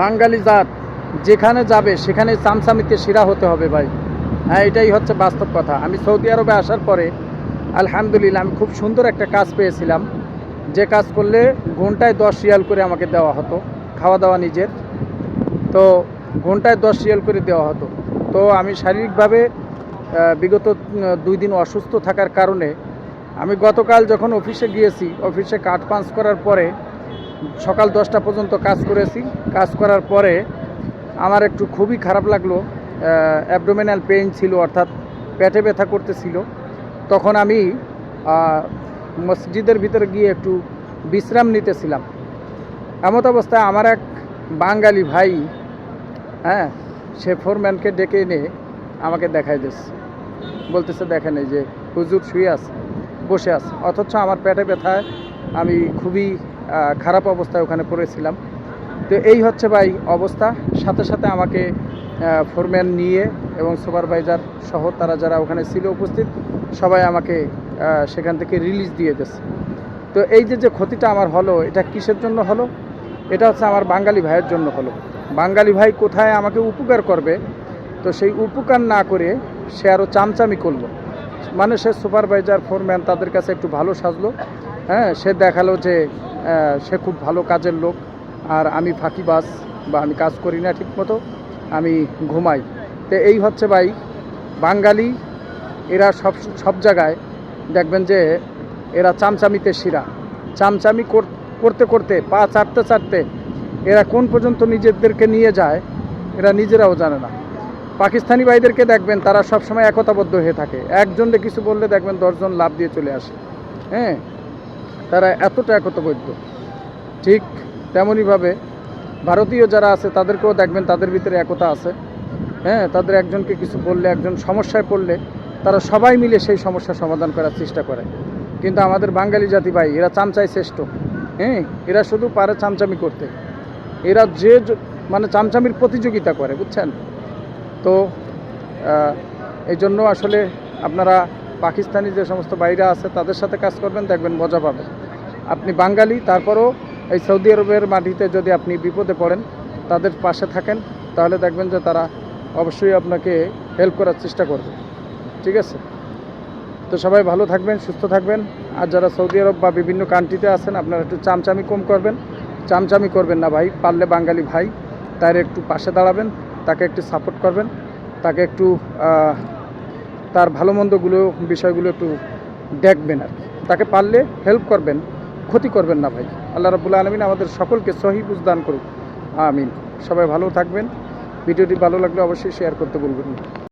বাঙালি জাত, যেখানে যাবে, সেখানে চামচামিতে শিরা হতে হবে ভাই। হ্যাঁ এটাই হচ্ছে বাস্তব কথা। আমি সৌদি আরবে আসার পরে, আলহামদুলিল্লাহ, আমি খুব সুন্দর একটা কাজ পেয়েছিলাম। যে কাজ করলে ঘন্টায় দশ রিয়াল করে আমাকে দেওয়া হতো খাওয়া দাওয়া নিজের। তো ঘন্টায় দশ রিয়াল করে দেওয়া হতো। তো আমি শারীরিকভাবে বিগত দুই দিন অসুস্থ থাকার কারণে, আমি গতকাল যখন অফিসে গিয়েছি, অফিসে কার্ড পাঞ্চ করার পরে সকাল দশটা পর্যন্ত কাজ করেছি। কাজ করার পরে আমার একটু খুবই খারাপ লাগল। অ্যাবডোমিনাল পেইন ছিল, অর্থাৎ পেটে ব্যথা করতেছিল। তখন আমি মসজিদের ভিতরে গিয়ে একটু বিশ্রাম নিতেছিলাম। এমত অবস্থায় আমার এক বাঙালি ভাই হ্যাঁ সে ফোরম্যানকে ডেকে এনে আমাকে দেখাই দিচ্ছে বলতেছে, দেখেন এই যে হুজুর শুয়ে আছে, বসে আছে। অথচ আমার পেটে ব্যথায় আমি খুবই খারাপ অবস্থায় ওখানে পড়েছিলাম। তো এই হচ্ছে ভাই অবস্থা। সাথে সাথে আমাকে ফোরম্যান নিয়ে এবং সুপারভাইজার সহ তারা যারা ওখানে ছিল উপস্থিত, সবাই আমাকে সেখান থেকে রিলিজ দিয়ে দিচ্ছে তো এই যে যে ক্ষতিটা আমার হলো, এটা কিসের জন্য হলো? এটা হচ্ছে আমার বাঙালি ভাইয়ের জন্য হলো। বাঙালি ভাই কোথায় আমাকে উপকার করবে? তো সেই উপকার না করে সে আরও চামচামি করল। মানে সে সুপারভাইজার ফোরম্যান তাদের কাছে একটু ভালো সাজলো। হ্যাঁ সে দেখাল যে সে খুব ভালো কাজের লোক। আর আমি ফাঁকি ফাঁকিবাজ বা আমি কাজ করি না ঠিকমতো, আমি ঘুমাই। তো এই হচ্ছে ভাই, বাঙালি, এরা সব সব জায়গায় দেখবেন যে এরা চামচামিতে শিরা। চামচামি কর- করতে করতে, পা চাটতে চাটতে এরা কোন পর্যন্ত নিজেদেরকে নিয়ে যায়, এরা নিজেরাও জানে না। পাকিস্তানি ভাইদেরকে দেখবেন, তারা সবসময় একতাবদ্ধ হয়ে থাকে। একজনকে কিছু বললে দেখবেন দশজন লাভ দিয়ে চলে আসে। হ্যাঁ? তারা এতটা একতাবদ্ধ। ঠিক তেমনইভাবে ভারতীয় যারা আছে, তাদেরকেও দেখবেন তাদের ভিতরে একতা আছে। হ্যাঁ তাদের একজনকে কিছু বললে, একজন সমস্যায় পড়লে তারা সবাই মিলে সেই সমস্যার সমাধান করার চেষ্টা করে। কিন্তু আমাদের বাঙালি জাতি ভাই, এরা চামচাই শ্রেষ্ঠ। হ্যাঁ এরা শুধু পারে চামচামি করতে। এরা যে মানে চামচামির প্রতিযোগিতা করে, বুঝছেন? তো এই জন্য আসলে আপনারা পাকিস্তানি যে সমস্ত বাইরা আছে, তাদের সাথে কাজ করবেন, দেখবেন মজা পাবেন। আপনি বাঙালি, তারপরও এই সৌদি আরবের মাটিতে যদি আপনি বিপদে পড়েন, তাদের পাশে থাকেন, তাহলে দেখবেন যে তারা অবশ্যই আপনাকে হেল্প করার চেষ্টা করবে। ঠিক আছে? তো সবাই ভালো থাকবেন, সুস্থ থাকবেন। আর যারা সৌদি আরব বা বিভিন্ন কান্ট্রিতে আছেন, আপনারা একটু চামচামি কম করবেন। চামচামি করবেন না ভাই, পারলে বাঙালি ভাই তার একটু পাশে দাঁড়াবেন, তাকে একটু সাপোর্ট করবেন, তাকে একটু তার ভালো মন্দগুলো, বিষয়গুলো একটু দেখবেন আর তাকে পারলে হেল্প করবেন। ক্ষতি করবেন না ভাই। আল্লাহ রাবুল আলমিন আমাদের সকলকে সহি বুঝদান করুক। আমিন। সবাই ভালো থাকবেন। ভিডিওটি ভালো লাগলে অবশ্যই শেয়ার করতে বলবেন